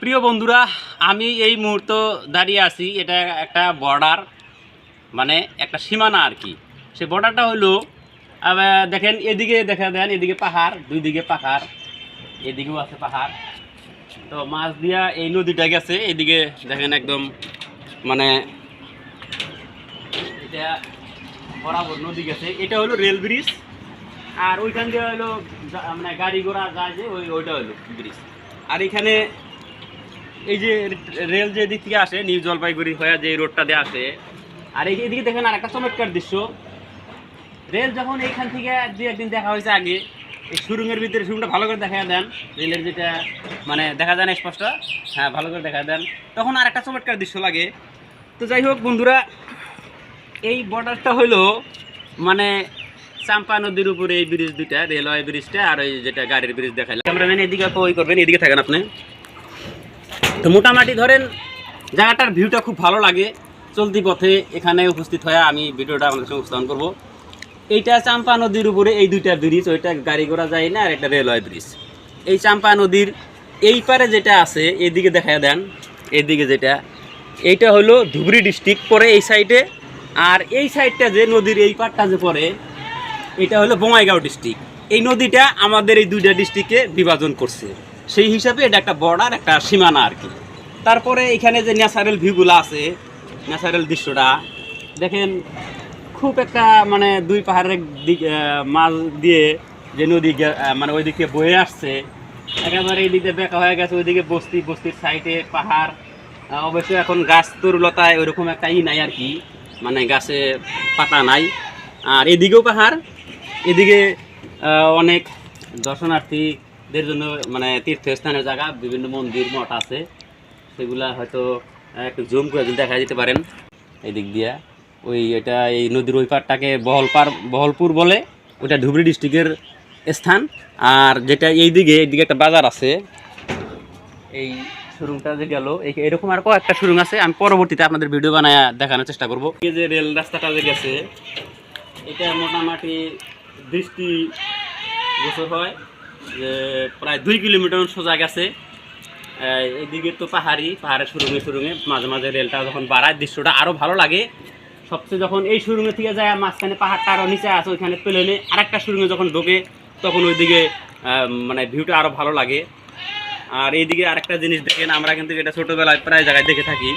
প্রিয় বন্ধুরা, আমি এই মুহূর্ত দাঁড়িয়ে আছি, এটা একটা বর্ডার মানে একটা সীমানা আর কি। সে বর্ডারটা হলো দেখেন এদিকে দেখা দেন, এদিকে পাহাড়, দুই দিকে পাহাড়, এদিকেও আছে পাহাড়। তো মাছ দিয়া এই নদীটা গেছে, এদিকে দেখেন একদম মানে এটা বরাবর নদী গেছে। এটা হলো রেল ব্রিজ আর ওইখান দিয়ে হলো মানে গাড়ি ঘোড়া যায় যে, ওই ওইটা হলো ব্রিজ আর এখানে এই যে রেল যে দিক থেকে আসে, নিউ জলপাইগুড়ি হয়ে যে রোডটা দিয়ে আসে, আর এই এদিকে দেখেন আর একটা চমৎকার দৃশ্য। রেল যখন এইখান থেকে দু একদিন দেখা হয়েছে আগে, এই সুরুঙের ভিতরে সুরুংটা ভালো করে দেখা দেন। রেলের যেটা মানে দেখা যায় না স্পষ্ট। হ্যাঁ ভালো করে দেখা দেন। তখন আর একটা চমৎকার দৃশ্য লাগে। তো যাই হোক বন্ধুরা, এই বর্ডারটা হলো মানে চাম্পা নদীর উপরে এই ব্রিজ দুইটা রেলওয়ে ব্রিজটা আর ওই যেটা গাড়ির ব্রিজ দেখাইলাম। ক্যামেরাম্যান এদিকে ওই করবেন? এদিকে থাকেন আপনি। তো মোটামুটি ধরেন জায়গাটার ভিউটা খুব ভালো লাগে। চলতি পথে এখানে উপস্থিত হয়ে আমি ভিডিওটা আপনাদের সঙ্গে উপস্থাপন করব। এইটা চাম্পা নদীর উপরে এই দুইটা ব্রিজ ওইটা গাড়ি ঘোড়া যায় না, আর একটা রেলওয়ে ব্রিজ এই চাম্পা নদীর এই পারে যেটা আছে, এদিকে দেখা দেন, এদিকে যেটা। এইটা হলো ধুবড়ি ডিস্ট্রিক্ট পরে এই সাইডে আর এই সাইডটা যে নদীর এই পারটা যে পড়ে, এটা হলো বঙ্গাইগাঁও ডিস্ট্রিক্ট এই নদীটা আমাদের এই দুইটা ডিস্ট্রিক্টে বিভাজন করছে। সেই হিসাবে এটা একটা বর্ডার একটা সীমানা আর কি। তারপরে এখানে যে ন্যাচারাল ভিউগুলো আছে ন্যাচারাল দৃশ্যটা, দেখেন খুব একটা মানে দুই পাহাড়ের দিক মাঝ দিয়ে যে নদী মানে ওই দিকে বয়ে আসছে, একেবারে এই দিকে বেঁকা হয়ে গেছে, ওইদিকে বস্তি, বস্তির সাইডে পাহাড় অবশ্য এখন গাছ তরুলতায় ওইরকম একটা ই নাই আর কি মানে গাছে পাতা নাই। আর এদিকেও পাহাড়, এদিকে অনেক অনেক দর্শনার্থীদের জন্য মানে তীর্থস্থানের জায়গা, বিভিন্ন মন্দির, মঠ আছে। সেগুলা হয়তো একটু জুম করে যদি দেখা যেতে পারেন। এই দিক দিয়া। ওই এটা, এই নদীর ওই পারটাকে বহলপার বহলপুর বলে। ওটা ধুবড়ি ডিস্ট্রিক্টের স্থান। আর যেটা এই দিকে এইদিকে একটা বাজার আছে। এই শোরুমটা যে গেল এরকম আর কয়েকটা শোরুম আছে। আমি পরবর্তীতে আপনাদের ভিডিও বানায় দেখানোর চেষ্টা করব। এই যে রেল রাস্তাটা যে গেছে, এটা মোটামুটি দৃষ্টি বছর হয়। যে প্রায় দুই কিলোমিটার সোজা গেছে। এদিকে তো পাহাড়ি, পাহাড়ের সুরুঙে সুরুঙে মাঝে মাঝে রেলটা যখন বাড়ায়, দৃশ্যটা আরও ভালো লাগে। সবচেয়ে যখন এই সুরুঙে থেকে যায়, মাঝখানে পাহাড়টা আরও নিচে আছে, ওইখানে প্লেনে আরেকটা সুরুঙে যখন ঢোকে, তখন ওইদিকে মানে ভিউটা আরও ভালো লাগে। আর এইদিকে আরেকটা জিনিস দেখেন, আমরা কিন্তু এটা ছোটোবেলায় প্রায় জায়গায় দেখে থাকি,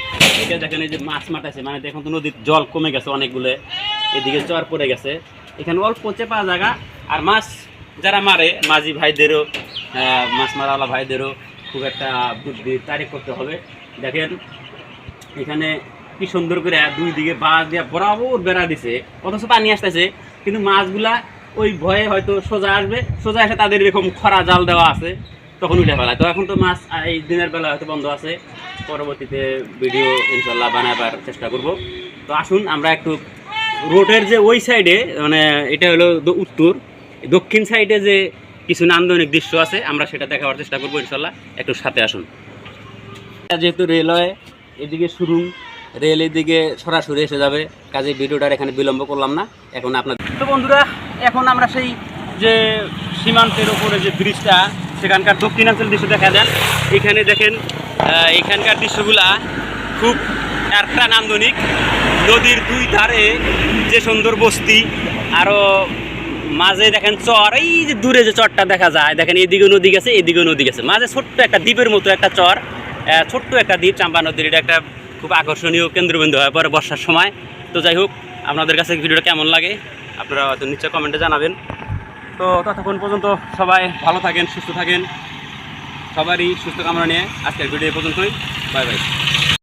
এটা দেখেন এই যে মাছ মাটাছে মানে দেখুন তো নদীর জল কমে গেছে অনেকগুলো, এদিকে চর পড়ে গেছে। এখানে অল্প চেপা জায়গা, আর মাছ যারা মারে, মাঝি ভাইদেরও মাছ মারাওয়ালা ভাইদেরও খুব একটা বুদ্ধি তারিফ করতে হবে। দেখেন, এখানে কি সুন্দর করে দুই দিকে বাঁশ দিয়ে বরাবর বেড়া দিছে। অথচ পানি আসতেছে, কিন্তু মাছগুলা ওই ভয়ে হয়তো সোজা আসবে, সোজা এসে তাদের এরকম খরা জাল দেওয়া আছে, তখন উঠে ফেলায়। তো এখন তো মাছ এই দিনের বেলা হয়তো বন্ধ আছে। পরবর্তীতে ভিডিও ইনশাল্লাহ বানাবার চেষ্টা করব। তো আসুন, আমরা একটু রোডের যে ওই সাইডে মানে এটা হলো উত্তর। দক্ষিণ সাইডে যে কিছু নান্দনিক দৃশ্য আছে, আমরা সেটা দেখাবার চেষ্টা করব, ইনশাল্লাহ। একটু সাথে আসুন। যেহেতু রেলওয়ে, এদিকে শুরু, রেল এদিকে সরাসরি এসে যাবে। কাজে ভিডিওটার এখানে বিলম্ব করলাম না। এখন আপনার তো বন্ধুরা, এখন আমরা সেই যে সীমান্তের ওপরে যে ব্রিজটা, সেখানকার দক্ষিণাঞ্চল দৃশ্য দেখা যান এখানে দেখেন এখানকার দৃশ্যগুলা খুব একটা নান্দনিক। নদীর দুই ধারে যে সুন্দর বস্তি আরও মাঝে দেখেন চর, এই যে দূরে যে চরটা দেখা যায়, দেখেন এদিকে নদী গেছে এদিকে নদী গেছে মাঝে ছোট্ট একটা দ্বীপের মতো একটা চর ছোট্ট একটা দ্বীপ চাম্পা নদীর, এটা একটা খুব আকর্ষণীয় কেন্দ্রবিন্দু হয় পরে বর্ষার সময়। তো যাই হোক, আপনাদের কাছে ভিডিওটা কেমন লাগে? আপনারা হয়তো নিশ্চয় কমেন্টে জানাবেন। তো ততক্ষণ পর্যন্ত সবাই ভালো থাকেন, সুস্থ থাকেন। সবারই সুস্থ কামনা নিয়ে আজকের ভিডিও পর্যন্তই। Bye bye.